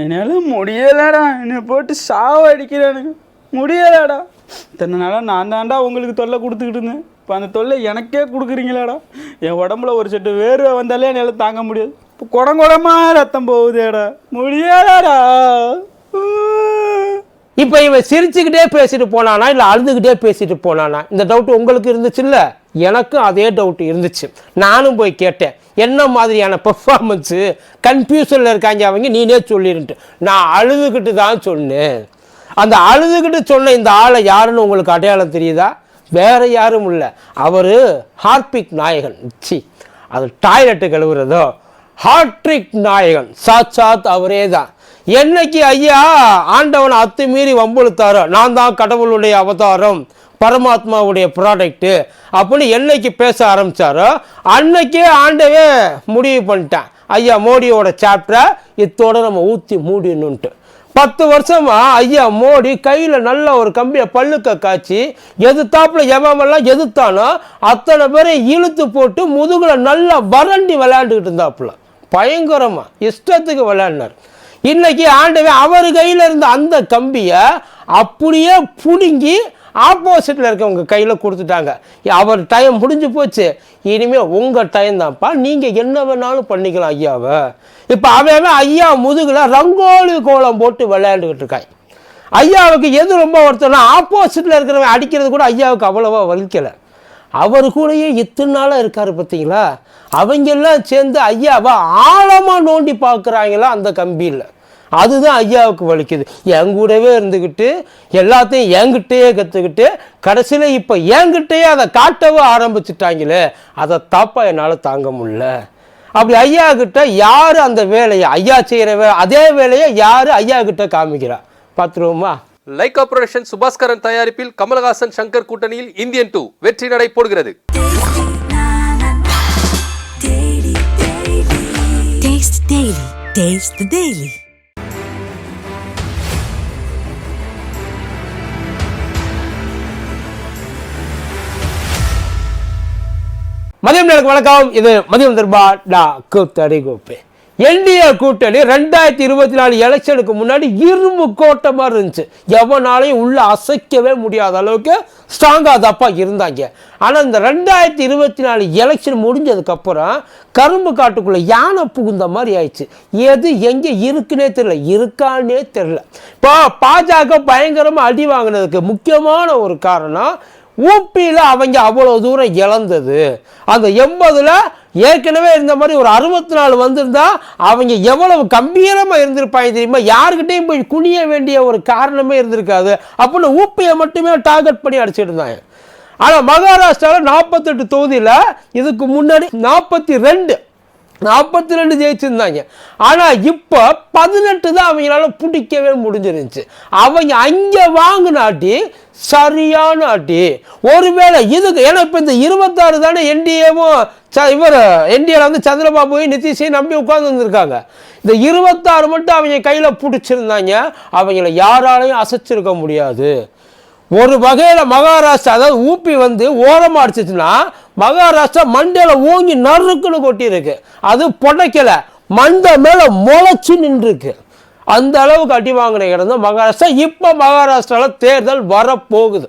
என்னால் முடியலடா. என்னை போட்டு சாவடிக்கிறானுங்க. முடியலடா. இத்தனை நாளாக நான் தாண்டா உங்களுக்கு தொல்லை கொடுத்துக்கிட்டு இருந்தேன். இப்போ அந்த தொல்லை எனக்கே கொடுக்குறீங்களாடா. என் உடம்புல ஒரு செட்டு வேர்வை வந்தாலே என்னால் தாங்க முடியாது. இப்போ குடங்குடமாக ரத்தம் போகுதேடா. முடியலடா. இப்போ இவன் சிரிச்சுக்கிட்டே பேசிட்டு போனானா இல்லை அழுதுகிட்டே பேசிட்டு போனானா? இந்த டவுட் உங்களுக்கு இருந்துச்சுல்ல எனக்கும் அதே டவுட் இருந்துச்சு. நானும் போய் கேட்டேன் என்ன மாதிரியான பெர்ஃபார்மன்ஸு கன்ஃபியூஷனில் இருக்காங்க அவங்க நீனே சொல்லிருன்ட்டு. நான் அழுதுகிட்டு தான் சொன்னேன். அந்த அழுதுகிட்டு சொன்ன இந்த ஆளை யாருன்னு உங்களுக்கு அடையாளம் தெரியுதா? வேற யாரும் இல்லை. அவர் ஹார்பிக் நாயகன். சி அது டாய்லெட்டு கழுவுறதோ? ஹார்ட்ரிக் நாயகன். சாட்சாத் அவரே தான். என்னைக்கு ஐயா ஆண்டவனை அத்துமீறி வம்புழுத்தாரோ நான் தான் கடவுளுடைய அவதாரம் பரமாத்மாவுடைய ப்ராடக்ட்டு அப்படின்னு என்னைக்கு பேச ஆரம்பிச்சாரோ அன்னைக்கே ஆண்டவே முடிவு பண்ணிட்டேன். ஐயா மோடியோட சாப்டரை இத்தோட நம்ம ஊற்றி மூடிடணுன்ட்டு பத்து வருஷமா ஐயா மோடி கையில் நல்ல ஒரு கம்பியை பல்லுக்க காய்ச்சி எதிர்த்தாப்புல எவமெல்லாம் எதிர்த்தானோ அத்தனை பேரை இழுத்து போட்டு முதுகில் நல்லா வறண்டி விளையாண்டுக்கிட்டு இருந்தாப்புல. பயங்கரமாக இஷ்டத்துக்கு விளையாடினார். இன்னைக்கு ஆண்டவன் அவர் கையில் இருந்த அந்த கம்பியை அப்படியே பிடுங்கி ஆப்போசிட்டில் இருக்கவங்க கையில் கொடுத்துட்டாங்க. அவர் டைம் முடிஞ்சு போச்சு. இனிமேல் உங்கள் டைம் தான்ப்பா. நீங்கள் என்ன வேணாலும் பண்ணிக்கலாம் ஐயாவை. இப்போ அவன் ஐயா முதுகில் ரங்கோலி கோலம் போட்டு விளையாண்டுக்கிட்டு இருக்கான் ஐயாவுக்கு எது ரொம்ப ஒருத்தர்னா ஆப்போசிட்டில் இருக்கிறவன் அடிக்கிறது கூட ஐயாவுக்கு அவ்வளோவா வலிக்கலை. அவர் கூடயே இத்தனை நாளாக இருக்காரு பார்த்தீங்களா? அவங்கெல்லாம் சேர்ந்து ஐயாவை ஆழமாக நோண்டி பார்க்குறாங்களா அந்த கம்பியில். அதுதான் ஐயாவுக்கு வலிக்குது. என் கூடவே இருந்துக்கிட்டு எல்லாத்தையும் என்கிட்டயே கற்றுக்கிட்டு கடைசியில் இப்போ என்கிட்டயே அதை காட்டவே ஆரம்பிச்சிட்டாங்களே அதை தப்பாக என்னால் தாங்க முடியல. அப்படி ஐயா கிட்ட யார் அந்த வேலையை ஐயா செய்கிற வேலை அதே வேலையை யார் ஐயா கிட்ட காமிக்கிறா? பார்த்துருவோமா? லைகா புரொடக்ஷன் சுபாஸ்கரன் தயாரிப்பில் கமலஹாசன் சங்கர் கூட்டணியில் இந்தியன் டூ வெற்றி நடை போடுகிறது. மதியம் நேரம் வணக்கம். இது மதியம் தர்பா டா கூத்தடி கோப்பே. என்டிஏ கூட்டணி ரெண்டாயிரத்தி இருபத்தி நாலு எலெக்ஷனுக்கு முன்னாடி இரும்பு கோட்டை மாதிரி இருந்துச்சு. எவனாலையும் உள்ள அசைக்கவே முடியாத அளவுக்கு ஸ்ட்ராங்காக தப்பா இருந்தாங்க. ஆனால் இந்த ரெண்டாயிரத்தி இருபத்தி நாலு எலெக்ஷன் முடிஞ்சதுக்கப்புறம் கரும்பு காட்டுக்குள்ளே யானை புகுந்த மாதிரி ஆயிடுச்சு. எது எங்கே இருக்குன்னே தெரில இருக்கான்னே தெரில இப்போ பாஜக பயங்கரமாக அடி வாங்கினதுக்கு முக்கியமான ஒரு காரணம் ஊப்பியில் அவங்க அவ்வளோ தூரம் இழந்தது. அந்த எண்பதில் ஏற்கனவே இருந்த மாதிரி ஒரு அறுபத்தி நாலு வந்திருந்தா அவங்க எவ்வளவு கம்பீரமாக இருந்திருப்பாங்க தெரியுமா? யாருக்கிட்டையும் போய் குனிய வேண்டிய ஒரு காரணமே இருந்திருக்காது. அப்படின்னு ஊப்பியை மட்டுமே டார்கெட் பண்ணி அடிச்சுட்டு இருந்தாங்க. ஆனால் மகாராஷ்டிராவில் நாற்பத்தெட்டு தொகுதியில் இதுக்கு முன்னாடி நாற்பத்தி ரெண்டு நாற்பத்தி ரெண்டு ஜெயிச்சிருந்தாங்க. ஆனால் இப்போ பதினெட்டு தான் அவங்களால பிடிக்கவே முடிஞ்சிருந்துச்சு. அவங்க அங்கே வாங்கினாட்டி சரியான அடி. ஒருவேளை இதுக்கு ஏன்னா இப்போ இந்த இருபத்தாறு தானே என்டிஏவும் ச இவர் என்டிஏல வந்து சந்திரபாபுவையும் நிதிஷையும் நம்பி உட்காந்துருந்துருக்காங்க இந்த இருபத்தாறு மட்டும் அவங்க கையில் பிடிச்சிருந்தாங்க. அவங்கள யாராலையும் அசைச்சிருக்க முடியாது. ஒரு வகையில் மகாராஷ்டிரா அதாவது ஊப்பி வந்து ஓரமாக அடிச்சிச்சுன்னா மகாராஷ்டிரா மண்டையில் ஓங்கி நறுக்குன்னு கொட்டியிருக்கு. அது புடைக்கலை. மண்டை மேலே முளைச்சி நின்றுருக்கு. அந்த அளவுக்கு அடி வாங்கின இடம் தான் மகாராஷ்டிரா. இப்போ மகாராஷ்டிராவில் தேர்தல் வரப்போகுது.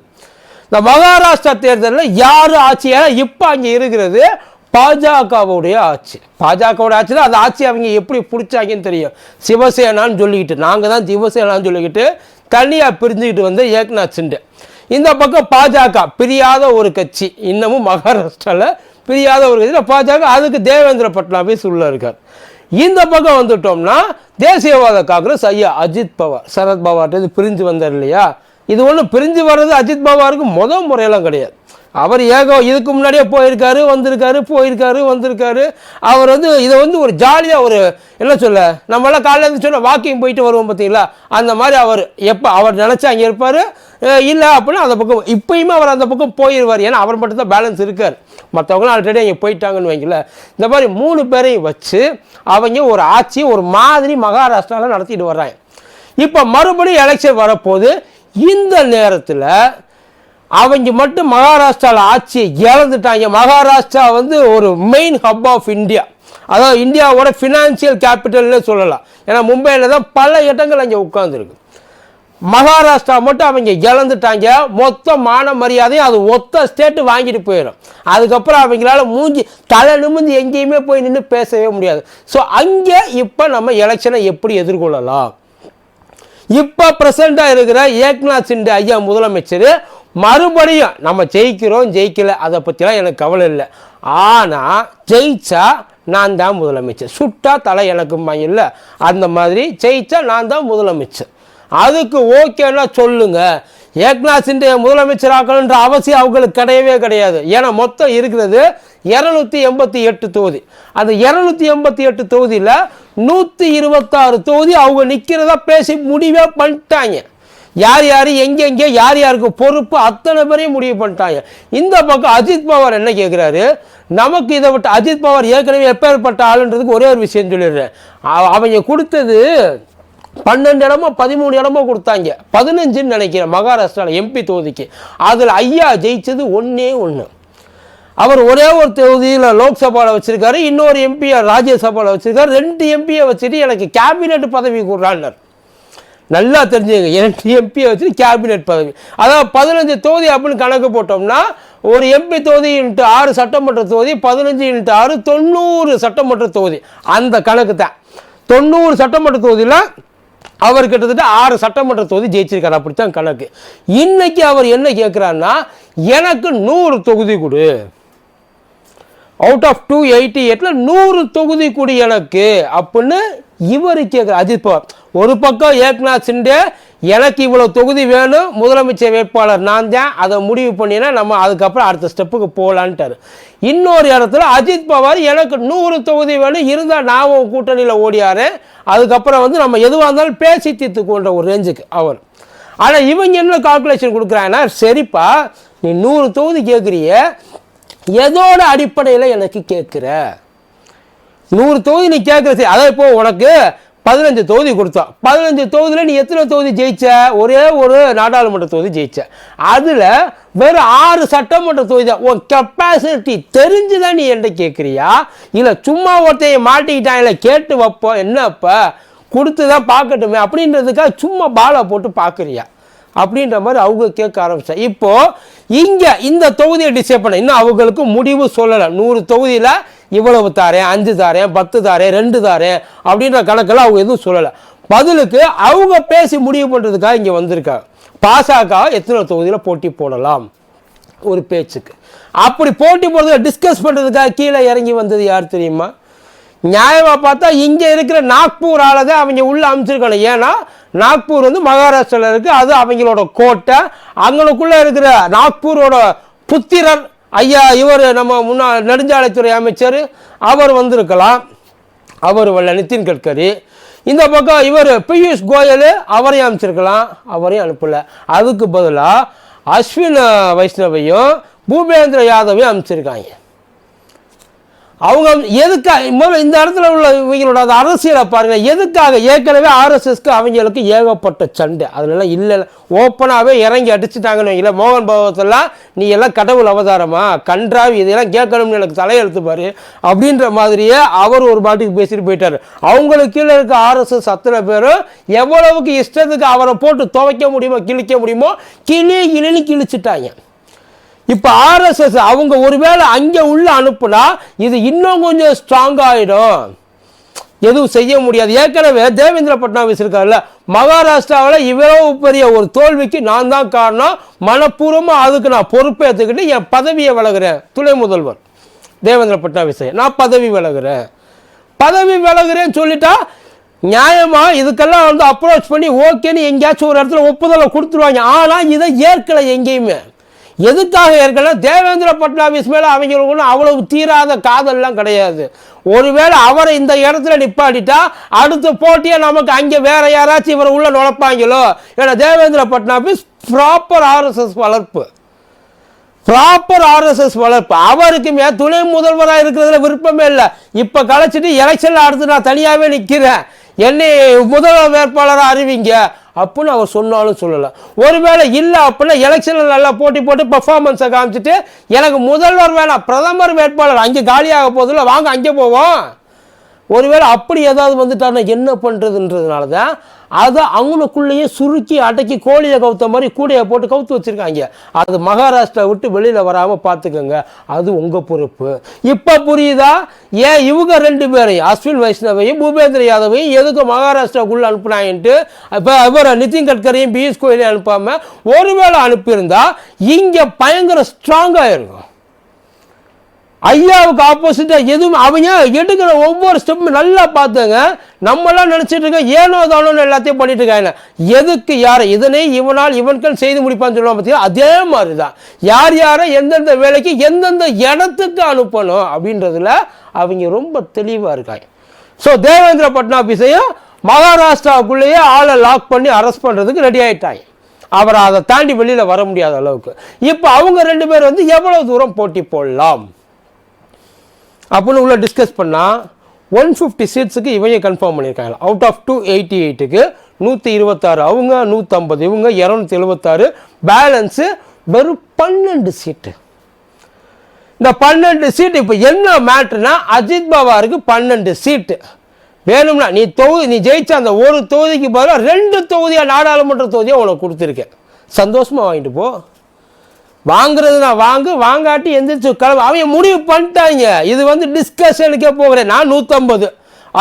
இந்த மகாராஷ்டிரா தேர்தலில் யார் ஆட்சியாக இப்போ அங்கே இருக்கிறது பாஜகவுடைய ஆட்சி. பாஜகவுடைய ஆட்சியில் அந்த ஆட்சி அவங்க எப்படி பிடிச்சாங்கன்னு தெரியும். சிவசேனான்னு சொல்லிக்கிட்டு நாங்கள் தான் சிவசேனான்னு சொல்லிக்கிட்டு தனியாக பிரிஞ்சுக்கிட்டு வந்து ஏக்நாத் சிண்டே. இந்த பக்கம் பாஜக பிரியாத ஒரு கட்சி. இன்னமும் மகாராஷ்டிராவில் பிரியாத ஒரு கட்சி பாஜக அதுக்கு தேவேந்திர பட்னாவிஸ் உள்ள இருக்கார். இந்த பக்கம் வந்துட்டோம்னா தேசியவாத காங்கிரஸ் ஐயா அஜித் பவார் சரத் இது பிரிஞ்சு வந்தார் இல்லையா? இது ஒன்றும் பிரிஞ்சு வர்றது அஜித் பவாருக்கு முதல் முறையெல்லாம் கிடையாது. அவர் ஏகோ இதுக்கு முன்னாடியே போயிருக்காரு வந்திருக்காரு போயிருக்காரு வந்திருக்காரு. அவர் வந்து இதை வந்து ஒரு ஜாலியாக ஒரு என்ன சொல்ல நம்மளாம் காலையில் இருந்து சொன்னால் வாக்கிங் போயிட்டு வருவோம் பார்த்தீங்களா? அந்த மாதிரி அவர் எப்போ அவர் நினச்சா அங்கே இருப்பார். இல்லை அப்படின்னா அந்த பக்கம் இப்பயுமே அவர் அந்த பக்கம் போயிடுவார் ஏன்னா அவர் மட்டும் தான் பேலன்ஸ் இருக்கார். மற்றவங்களும் ஆல்ரெடி அங்கே போயிட்டாங்கன்னு வைங்கள இந்த மாதிரி மூணு பேரையும் வச்சு அவங்க ஒரு ஆட்சி ஒரு மாதிரி மகாராஷ்டிராவில் நடத்திட்டு வர்றாங்க. இப்போ மறுபடியும் எலெக்ஷன் வரப்போது இந்த நேரத்தில் அவங்க மட்டும் மகாராஷ்டிராவில் ஆட்சியை இழந்துட்டாங்க. மகாராஷ்டிரா வந்து ஒரு மெயின் ஹப் ஆஃப் இந்தியா அதாவது இந்தியாவோட ஃபினான்சியல் கேபிட்டல்னு சொல்லலாம். ஏன்னா மும்பையில் தான் பல இடங்கள் அங்கே உட்காந்துருக்கு மகாராஷ்டிரா மட்டும் அவங்க இழந்துட்டாங்க. மொத்த மான மரியாதையும் அது ஒத்த ஸ்டேட்டு வாங்கிட்டு போயிடும். அதுக்கப்புறம் அவங்களால மூஞ்சி தலை நிமிந்து எங்கேயுமே போய் நின்று பேசவே முடியாது. ஸோ அங்கே இப்போ நம்ம எலெக்ஷனை எப்படி எதிர்கொள்ளலாம்? இப்போ ப்ரெசண்டாக இருக்கிற ஏக்நாத் சிண்டே ஐயா முதலமைச்சர் மறுபடியும் நம்ம ஜெயிக்கிறோம் ஜெயிக்கல அதை பற்றிலாம் எனக்கு கவலை இல்லை. ஆனால் ஜெயிச்சா நான் தான் முதலமைச்சர். சுட்டா தலை எனக்கு இல்லை. அந்த மாதிரி ஜெயிச்சா நான் தான் முதலமைச்சர். அதுக்கு ஓகேன்னா சொல்லுங்க. ஏக்நாத் சிண்டே முதலமைச்சர் ஆக்கணுன்ற அவசியம் அவங்களுக்கு கிடையவே கிடையாது. ஏன்னா மொத்தம் இருக்கிறது இரநூத்தி எண்பத்தி எட்டு தொகுதி. அந்த இரநூத்தி எண்பத்தி எட்டு தொகுதியில் நூற்றி இருபத்தாறு தொகுதி அவங்க நிற்கிறதா பேசி முடிவே பண்ணிட்டாங்க. யார் யார் எங்கெங்கே யார் யாருக்கு பொறுப்பு அத்தனை பேரையும் முடிவு பண்ணிட்டாங்க. இந்த பக்கம் அஜித் பவார் என்ன கேட்குறாரு நமக்கு இதை விட்டு அஜித் பவார் ஏற்கனவே எப்பேற்பட்ட ஆளுன்றதுக்கு ஒரே ஒரு விஷயம் சொல்லிடுறேன். அவ- அவங்க கொடுத்தது பன்னெண்டு இடமோ பதிமூணு இடமோ கொடுத்தாங்க. பதினஞ்சுன்னு நினைக்கிறேன் மகாராஷ்டிராவில் எம்பி தொகுதிக்கு. அதில் ஐயா ஜெயிச்சது ஒன்றே ஒன்று அவர் ஒரே ஒரு தொகுதியில் லோக்சபாவில் வச்சிருக்காரு இன்னொரு எம்பியை ராஜ்யசபாவில் வச்சிருக்காரு. ரெண்டு எம்பியை வச்சுட்டு எனக்கு கேபினெட் பதவி கொடுறான்னார் நல்லா தெரிஞ்சுங்க ரெண்டு எம்பியை வச்சுட்டு கேபினெட் பதவி. அதாவது பதினஞ்சு தொகுதி அப்படின்னு கணக்கு போட்டோம்னா ஒரு எம்பி தொகுதி இன்ட்டு ஆறு சட்டமன்ற தொகுதி பதினஞ்சு இன்ட்டு ஆறு தொண்ணூறு சட்டமன்ற தொகுதி. அந்த கணக்கு தான். தொண்ணூறு சட்டமன்ற தொகுதியில் அவர் கிட்டத்தட்ட ஆறு சட்டமன்ற தொகுதி ஜெயிச்சிருக்காரு. அப்படித்தான் கணக்கு. இன்னைக்கு அவர் என்ன கேட்குறாருன்னா எனக்கு நூறு தொகுதி கொடு. அவுட் ஆஃப் டூ எயிட்டி எட்டில் நூறு தொகுதி கூடி எனக்கு அப்படின்னு இவர் கேட்குற அஜித் பவார். ஒரு பக்கம் ஏக்நாத் சிண்டே எனக்கு இவ்வளோ தொகுதி வேணும் முதலமைச்சர் வேட்பாளர் நான் தான் அதை முடிவு பண்ணினா நம்ம அதுக்கப்புறம் அடுத்த ஸ்டெப்புக்கு போகலான்ட்டார் இன்னொரு இடத்துல அஜித் பவார் எனக்கு நூறு தொகுதி வேணும் இருந்தால் நான் உன் கூட்டணியில் ஓடியாரு. அதுக்கப்புறம் வந்து நம்ம எதுவாக இருந்தாலும் பேசி தீர்த்துக்கொண்ட ஒரு ரேஞ்சுக்கு அவர். ஆனால் இவங்க என்ன கால்குலேஷன் கொடுக்குறாங்கன்னா சரிப்பா நீ நூறு தொகுதி கேட்குறிய எதோட அடிப்படையில் எனக்கு கேட்குற? நூறு தொகுதி நீ கேட்குற சரி அதை இப்போ உனக்கு பதினஞ்சு தொகுதி கொடுத்தோம். பதினஞ்சு தொகுதியில் நீ எத்தனை தொகுதி ஜெயிச்ச? ஒரே ஒரு நாடாளுமன்ற தொகுதி ஜெயிச்ச. அதில் வெறும் ஆறு சட்டமன்ற தொகுதி தான். உன் கெப்பாசிட்டி தெரிஞ்சுதான் நீ என்ன கேட்குறியா? இல்லை சும்மா ஒருத்தைய மாட்டிக்கிட்டான் இல்லை கேட்டு வைப்போம் என்னப்ப கொடுத்து தான் பார்க்கட்டுமே அப்படின்றதுக்காக சும்மா பாலை போட்டு பார்க்குறியா? அப்படின்ற மாதிரி அவங்க கேட்க ஆரம்பிச்சாங்க இப்போது இங்கே இந்த தொகுதியை டிசைட் பண்ண இன்னும் அவங்களுக்கு முடிவு சொல்லலை. நூறு தொகுதியில் இவ்வளவு தாரேன் அஞ்சு தாரேன் பத்து தாரேன் ரெண்டு தாரேன் அப்படின்ற கணக்கெல்லாம் அவங்க எதுவும் சொல்லலை. பதிலுக்கு அவங்க பேசி முடிவு பண்ணுறதுக்காக இங்கே வந்திருக்காங்க. பாசாக எத்தனை தொகுதியில் போட்டி போடலாம்? ஒரு பேச்சுக்கு. அப்படி போட்டி போடுறதுக்கு டிஸ்கஸ் பண்ணுறதுக்காக கீழே இறங்கி வந்தது யார் தெரியுமா? நியாயமாக பார்த்தா இங்கே இருக்கிற நாக்பூர் ஆளை தான் அவங்க உள்ளே அமைச்சிருக்கணும். ஏன்னா நாக்பூர் வந்து மகாராஷ்டிராவில் இருக்குது அது அவங்களோட கோட்டை. அங்களுக்குள்ளே இருக்கிற நாக்பூரோட புத்திரர் ஐயா இவர் நம்ம முன்னாள் நெடுஞ்சாலைத்துறை அமைச்சர் அவர் வந்திருக்கலாம். அவர் வல்ல நிதின் கட்கரி. இந்த பக்கம் இவர் பியூஷ் கோயல் அவரையும் அமைச்சிருக்கலாம். அவரையும் அனுப்பலை. அதுக்கு பதிலாக அஸ்வின் வைஷ்ணவையும் பூபேந்திர யாதவையும் அமைச்சிருக்காங்க. அவங்க எதுக்காக முதல்ல இந்த இடத்துல உள்ள இவங்களோட அந்த அரசியலை பாருங்க. எதுக்காக? ஏற்கனவே ஆர்எஸ்எஸ்க்கு அவங்களுக்கு ஏகப்பட்ட சண்டை. அதனால இல்லை ஓப்பனாகவே இறங்கி அடிச்சுட்டாங்கன்னு வைங்களேன். மோகன் பகவத்தெல்லாம் நீ எல்லாம் கடவுள் அவதாரமா? கன்றாவி இதெல்லாம் கேட்கணும்னு எனக்கு தலையெழுத்து பாரு. அப்படின்ற மாதிரியே அவர் ஒரு பாட்டுக்கு பேசிட்டு போயிட்டாரு. அவங்களுக்கு கீழே இருக்க ஆர்எஸ்எஸ் அத்தனை பேரும் எவ்வளவுக்கு இஷ்டத்துக்கு அவரை போட்டு துவைக்க முடியுமோ கிழிக்க முடியுமோ கிளி கிளின்னு கிழிச்சிட்டாங்க. இப்போ ஆர்எஸ்எஸ் அவங்க ஒருவேளை அங்கே உள்ள அனுப்புனா இது இன்னும் கொஞ்சம் ஸ்ட்ராங் ஆகிடும் எதுவும் செய்ய முடியாது. ஏற்கனவே தேவேந்திர பட்னாவிஸ் இருக்கார்ல மகாராஷ்டிராவில் இவ்வளவு பெரிய ஒரு தோல்விக்கு நான் தான் காரணம். மனப்பூர்வமாக அதுக்கு நான் பொறுப்பேற்றுக்கிட்டு என் பதவியை விலகுறேன். துணை முதல்வர் தேவேந்திர பட்னாவிஸை. நான் பதவி விலகுறேன். பதவி விலகுறேன்னு சொல்லிட்டா நியாயமாக இதுக்கெல்லாம் வந்து அப்ரோச் பண்ணி ஓகேன்னு எங்கேயாச்சும் ஒரு இடத்துல ஒப்புதலை கொடுத்துருவாங்க. ஆனால் இதை ஏற்கலை எங்கேயுமே. எதுக்காக ஏற்கனவே தேவேந்திர பட்னாவிஸ் மேலே அவங்களுக்கு ஒன்றும் அவ்வளவு தீராத காதல்லாம் கிடையாது. ஒருவேளை அவரை இந்த இடத்துல நிப்பாடிட்டா அடுத்த போட்டியை நமக்கு அங்கே வேற யாராச்சும் இவரை உள்ள நுழைப்பாங்களோ? ஏன்னா தேவேந்திர பட்னாவிஸ் ப்ராப்பர் ஆர்எஸ்எஸ் வளர்ப்பு. ப்ராப்பர் ஆர்எஸ்எஸ் வளர்ப்பு. அவருக்குமே துணை முதல்வராக இருக்கிறதுல விருப்பமே இல்லை. இப்போ கலைச்சிட்டு எலெக்ஷனில் அடுத்து நான் தனியாகவே நிற்கிறேன் என்னை முதல்வர் வேட்பாளராக அறிவிங்க. அப்படின்னு அவர் சொன்னாலும் சொல்லலாம் ஒருவேளை இல்லை அப்படின்னா எலெக்ஷனில் நல்லா போட்டி போட்டு பர்ஃபார்மன்ஸை காமிச்சிட்டு எனக்கு முதல்வர் வேணாம் பிரதமர் வேட்பாளர் அங்கே காலியாக போதில்ல வாங்க அங்கே போவோம். ஒருவேளை அப்படி ஏதாவது வந்துட்டாருன்னா என்ன பண்ணுறதுன்றதுனால தான் அதை அவங்களுக்குள்ளேயே சுருக்கி அடக்கி கோழியை கவுத்த மாதிரி கூடையை போட்டு கவுத்து வச்சுருக்காங்க. அது மகாராஷ்டிரா விட்டு வெளியில் வராமல் பார்த்துக்கோங்க. அது உங்கள் பொறுப்பு. இப்போ புரியுதா? ஏன் இவங்க ரெண்டு பேரையும் அஸ்வின் வைஷ்ணவையும் பூபேந்திர யாதவையும் எதுக்கு மகாராஷ்டிராவுக்குள்ளே அனுப்புனாங்கன்ட்டு இப்போ இவர் நிதின் கட்கரியும் பியூஷ் கோயிலையும் அனுப்பாமல் ஒருவேளை அனுப்பியிருந்தா இங்கே பயங்கர ஸ்ட்ராங்காக இருக்கும். ஐயாவுக்கு ஆப்போசிட்டாக எதுவும் அவங்க எடுக்கிற ஒவ்வொரு ஸ்டெப்பும் நல்லா பார்த்துங்க. நம்மளாம் நினச்சிட்டு இருக்கோம் ஏனோ தானோன்னு எல்லாத்தையும் பண்ணிட்டு இருக்காங்க. எதுக்கு யார்? இதனை இவனால் இவன்கள் செய்து முடிப்பான்னு சொல்லுவாங்க பார்த்தீங்கன்னா அதே மாதிரி தான் யார் யாரை எந்தெந்த வேலைக்கு எந்தெந்த இடத்துக்கு அனுப்பணும் அப்படின்றதுல அவங்க ரொம்ப தெளிவாக இருக்காங்க. ஸோ தேவேந்திர பட்னாபிஸையும் மகாராஷ்டிராவுக்குள்ளேயே ஆளை லாக் பண்ணி அரெஸ்ட் பண்ணுறதுக்கு ரெடி ஆகிட்டாங்க அவரை அதை தாண்டி வெளியில் வர முடியாத அளவுக்கு. இப்போ அவங்க ரெண்டு பேர் வந்து எவ்வளோ தூரம் போட்டி போடலாம்? அப்படின்னு உள்ள டிஸ்கஸ் பண்ணால் ஒன் ஃபிஃப்டி சீட்ஸுக்கு இவங்க கன்ஃபார்ம் பண்ணியிருக்காங்க அவுட் ஆஃப் டூ எயிட்டி எயிட்டுக்கு நூற்றி இருபத்தாறு அவங்க நூற்றம்பது இவங்க இரநூத்தி எழுபத்தாறு பேலன்ஸு வெறும் பன்னெண்டு சீட்டு இந்த பன்னெண்டு சீட்டு இப்போ என்ன மேட்ருனா அஜித் பவாருக்கு பன்னெண்டு சீட்டு வேணும்னா நீ தொகுதி நீ ஜெயிச்ச அந்த ஒரு தொகுதிக்கு பதிலாக ரெண்டு தொகுதியாக நாடாளுமன்ற தொகுதியாக உனக்கு கொடுத்துருக்கேன். சந்தோஷமாக வாங்கிட்டு போ. வாங்குறது நான் வாங்கு வாங்காட்டி எந்திரிச்சு கிளம்ப அவங்க முடிவு பண்ணிட்டாங்க. இது வந்து டிஸ்கஷனுக்கே போகிறேன் நான் நூற்றம்பது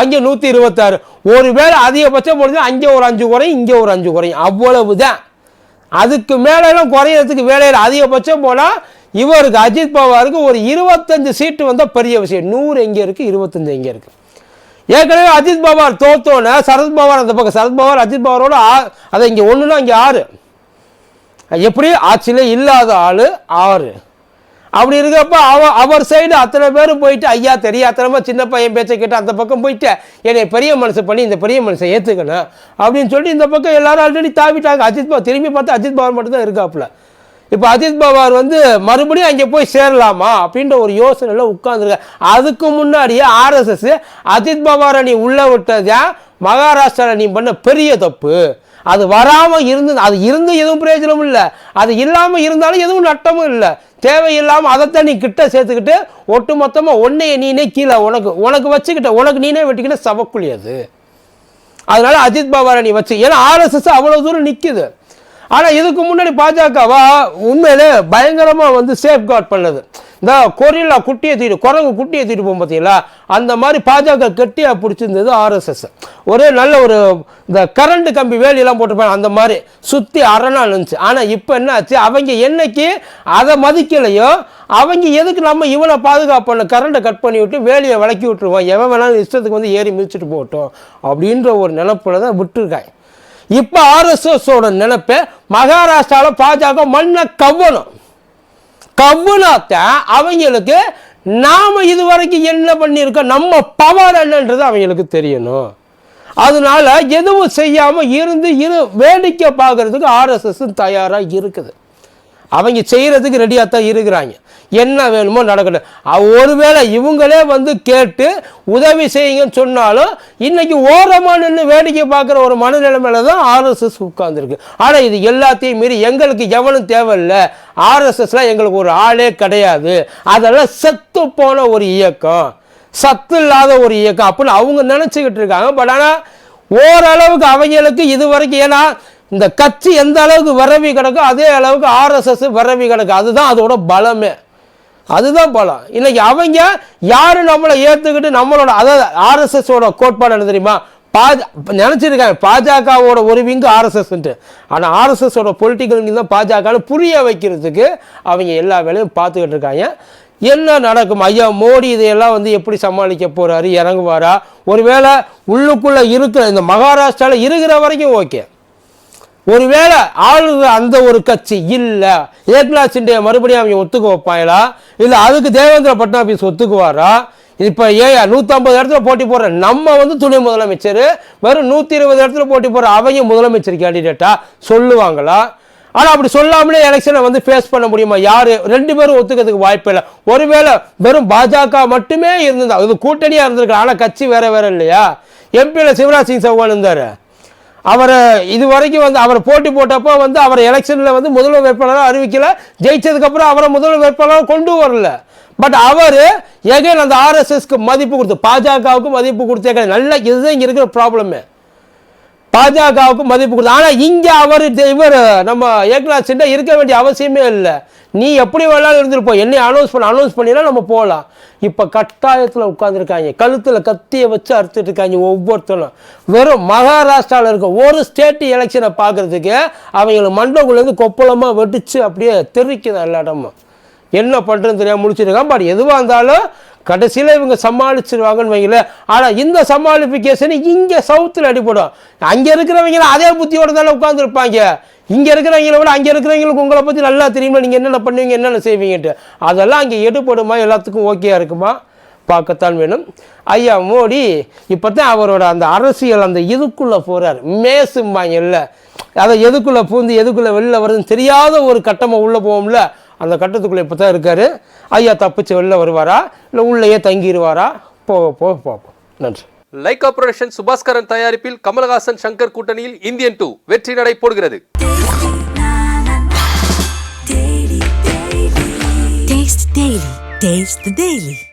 அங்கே நூற்றி இருபத்தாறு ஒரு வேளை அதிகபட்சம் முடிஞ்சு அங்கே ஒரு அஞ்சு குறையும் இங்கே ஒரு அஞ்சு குறையும். அவ்வளவு தான் அதுக்கு மேலெல்லாம் குறையிறதுக்கு வேலையில் அதிகபட்சம் போனால் இவருக்கு அஜித் பவாருக்கு ஒரு இருபத்தஞ்சு சீட்டு வந்தால் பெரிய விஷயம். நூறு எங்கே இருக்குது இருபத்தஞ்சு எங்கே இருக்குது ஏற்கனவே அஜித் பவார் தோத்தோன்னே சரத்பவார் அந்த பக்கம். சரத்பவார் அஜித் பவாரோட ஆ அதை இங்கே ஒன்றுனா இங்கே ஆறு. எப்படி? ஆட்சியில் இல்லாத ஆள் ஆறு. அப்படி இருக்கப்ப அவ அவர் சைடு அத்தனை பேரும் போயிட்டு ஐயா தெரியாத்தனமா சின்ன பையன் பேச்சை கேட்டு அந்த பக்கம் போயிட்டு. என்னை பெரிய மனுஷன் பண்ணி இந்த பெரிய மனசை ஏற்றுக்கணும் அப்படின்னு சொல்லி இந்த பக்கம் எல்லாரும் ஆல்ரெடி தாவிட்டாங்க. அஜித் பவர் திரும்பி பார்த்தா அஜித் பவர் மட்டும்தான் இருக்காப்புல. இப்போ அஜித் பவார் வந்து மறுபடியும் அங்கே போய் சேரலாமா அப்படின்ற ஒரு யோசனையில் உட்காந்துருக்காரு அதுக்கு முன்னாடியே ஆர்எஸ்எஸ் அஜித் பவாரை நீ உள்ளே விட்டதான் மகாராஷ்டிராவில் நீ பண்ண பெரிய தப்பு. அது வராமல் இருந்து அது இருந்து எதுவும் பிரயோஜனமும் இல்லை. அது இல்லாமல் இருந்தாலும் எதுவும் நட்டமும் இல்லை. தேவையில்லாமல் அதைத்தான் நீ கிட்ட சேர்த்துக்கிட்டு ஒட்டு மொத்தமாக ஒன்றைய நீனே கீழே உனக்கு உனக்கு வச்சுக்கிட்ட உனக்கு நீனே வெட்டிக்கிட்ட சவக்குழி அது. அதனால அஜித் பவாரை நீ வச்சு ஏன்னா ஆர்எஸ்எஸ் அவ்வளோ தூரம் நிற்குது ஆனால் இதுக்கு முன்னாடி பாஜகவா உண்மையிலே பயங்கரமாக வந்து சேஃப் கார்ட் பண்ணது. இந்த கொரில்லா குட்டியை தூக்கிட்டு குரங்கு குட்டியை தூக்கிட்டு போகும் பார்த்தீங்களா அந்த மாதிரி பாஜக கெட்டியாக பிடிச்சிருந்தது ஆர்எஸ்எஸ். ஒரே நல்ல ஒரு இந்த கரண்ட் கம்பி வேலியெல்லாம் போட்டிருப்பாங்க அந்த மாதிரி சுற்றி அரணா இருந்துச்சு ஆனால் இப்போ என்ன ஆச்சு? அவங்க என்னைக்கு அதை மதிக்கலையோ அவங்க எதுக்கு நம்ம இவனை பாதுகாப்பான கரண்ட்டை கட் பண்ணி விட்டு வேலியை விளக்கி விட்டுருவோம்? எவன் வேணாலும் இஷ்டத்துக்கு வந்து ஏறி மிதிச்சுட்டு போகட்டும் அப்படின்ற ஒரு நினப்பில் தான் விட்டுருக்காங்க. இப்போ ஆர்எஸ்எஸோட நினைப்பை மகாராஷ்டிராவில் பாஜக மண்ணை கவ்வணும். கவ்வுனாத்தான் அவங்களுக்கு நாம் இது வரைக்கும் என்ன பண்ணியிருக்கோம்? நம்ம பவர் என்னன்றது அவங்களுக்கு தெரியணும். அதனால எதுவும் செய்யாமல் இருந்து இரு வேடிக்கை பார்க்கறதுக்கு ஆர்எஸ்எஸ் தயாராக இருக்குது. அவங்க செய்கிறதுக்கு ரெடியாக தான் இருக்கிறாங்க. என்ன வேணுமோ நடக்கட்டும். ஒருவேளை இவங்களே வந்து கேட்டு உதவி செய்யுங்கன்னு சொன்னாலும் இன்னைக்கு ஓரமா நின்று வேடிக்கை பார்க்குற ஒரு மனநிலைமையில தான் ஆர்எஸ்எஸ் உட்கார்ந்துருக்கு. ஆனால் இது எல்லாத்தையும் மீறி எங்களுக்கு எவனும் தேவையில்லை. ஆர்எஸ்எஸ்லாம் எங்களுக்கு ஒரு ஆளே கிடையாது. அதெல்லாம் செத்து போன ஒரு இயக்கம். சத்து இல்லாத ஒரு இயக்கம் அப்படின்னு அவங்க நினச்சிக்கிட்டு இருக்காங்க. பட் ஆனால் ஓரளவுக்கு அவங்களுக்கு இது வரைக்கும் ஏன்னா இந்த கட்சி எந்த அளவுக்கு விரவி கிடக்கோ அதே அளவுக்கு ஆர்எஸ்எஸ் விரவி கிடக்கு. அதுதான் அதோட பலமே. அதுதான் பலம். இன்னைக்கு அவங்க யார் நம்மளை ஏற்றுக்கிட்டு நம்மளோட அதாவது ஆர்எஸ்எஸோட கோட்பாடு என்ன தெரியுமா? பாஜ நினச்சிருக்காங்க பாஜகவோட ஒரு விங்கு ஆர்எஸ்எஸ்ன்ட்டு. ஆனால் ஆர்எஸ்எஸோட பொலிட்டிக்கல் விங்கு தான் பாஜகன்னு புரிய வைக்கிறதுக்கு அவங்க எல்லா வேலையும் பார்த்துக்கிட்டு இருக்காங்க. என்ன நடக்கும்? ஐயா மோடி இதையெல்லாம் வந்து எப்படி சமாளிக்க போகிறாரு இறங்குவாரா? ஒருவேளை உள்ளுக்குள்ளே இருக்கிற இந்த மகாராஷ்டிராவில் இருக்கிற வரைக்கும் ஓகே. ஒருவேளை ஆளுங்க அந்த ஒரு கட்சி இல்லை ஏக்நாத் சிண்டே மறுபடியும் அவங்க ஒத்துக்க வைப்பாங்களா? இல்லை அதுக்கு தேவேந்திர பட்னாபிஸ் ஒத்துக்குவாரா? இப்போ ஏ நூற்றம்பது இடத்துல போட்டி போடுற நம்ம வந்து துணை முதலமைச்சர் வெறும் நூற்றி இருபது இடத்துல போட்டி போடுற அவங்க முதலமைச்சர் கேண்டிடேட்டா சொல்லுவாங்களா? ஆனால் அப்படி சொல்லாமலே எலெக்ஷனை வந்து ஃபேஸ் பண்ண முடியுமா? யார்? ரெண்டு பேரும் ஒத்துக்கிறதுக்கு வாய்ப்பு இல்லை. ஒருவேளை வெறும் பாஜக மட்டுமே இருந்ததா இது கூட்டணியாக இருந்திருக்கு ஆனால் கட்சி வேற வேற இல்லையா? எம்பியில் சிவராஜ் சிங் சௌகான் இருந்தார். அவரை இது வரைக்கும் வந்து அவரை போட்டி போட்டப்போ வந்து அவரை எலெக்ஷனில் வந்து முதல்வர் வேட்பாளராக அறிவிக்கலை. ஜெயிச்சதுக்கப்புறம் அவரை முதல்வர் வேட்பாளராக கொண்டு வரல. பட் அவர் எகைன் அந்த ஆர்எஸ்எஸ்க்கு மதிப்பு கொடுத்து பாஜகவுக்கு மதிப்பு கொடுத்தே நல்ல இதுதான் இங்கே இருக்கிற ப்ராப்ளமே பாஜகவுக்கு மதிப்பு கொடுத்து ஆனால் இங்கே அவர் இவர் நம்ம ஏக்நாத் சிண்டா இருக்க வேண்டிய அவசியமே இல்லை. நீ எப்படி வேணாலும் இருந்திருப்போம் என்னை அனௌன்ஸ் பண்ண அனௌன்ஸ் பண்ணினா நம்ம போகலாம். இப்போ கட்டாயத்தில் உட்காந்துருக்காங்க கழுத்தில் கத்தியை வச்சு அறுத்துட்டு இருக்காங்க ஒவ்வொருத்தரும். வெறும் மகாராஷ்டிராவில் இருக்க ஒரு ஸ்டேட் எலெக்ஷனை பார்க்கறதுக்கு அவங்களை மண்டபக்குள்ளேருந்து கொப்பளமாக வெடிச்சு அப்படியே தெரிக்குது எல்லா இடமும் என்ன பண்ணுறதுன்னு தெரியாமல் முடிச்சிருக்கான் பட் எதுவாக இருந்தாலும் கடைசியில் இவங்க சமாளிச்சிருவாங்கன்னு வைங்களேன். ஆனால் இந்த சமாளிஃபிகேஷன் இங்கே சவுத்தில் அடிபடும். அங்கே இருக்கிறவங்க அதே புத்தியோட தானே உட்காந்துருப்பாங்க இங்கே இருக்கிறவங்கள விட அங்கே இருக்கிறவங்களுக்கு உங்களை பற்றி நல்லா தெரியுமா நீங்கள் என்னென்ன பண்ணுவீங்க என்னென்ன செய்வீங்கன்ட்டு. அதெல்லாம் அங்கே எடுபடுமா எல்லாத்துக்கும் ஓகேயா இருக்குமா? பார்க்கத்தான் வேணும். ஐயா மோடி இப்போ தான் அவரோட அந்த அரசியல் அந்த இதுக்குள்ளே போகிறார் மேசும்பாங்க இல்லை அதை எதுக்குள்ளே பூந்து எதுக்குள்ளே வெளில வருதுன்னு தெரியாத ஒரு கட்டமாக உள்ளே போவோம்ல. அந்த கட்டத்துக்குள்ளே இப்போ தான் இருக்கார். ஐயா தப்பிச்சு வெளில வருவாரா? இல்லை உள்ளேயே தங்கிடுவாரா போக போக பார்ப்போம். நன்றி. லைக் புரொடக்ஷன் சுபாஸ்கரன் தயாரிப்பில் கமலஹாசன் சங்கர் கூட்டணியில் இந்தியன் டூ வெற்றி நடை போடுகிறது. Daily. Taste the Daily.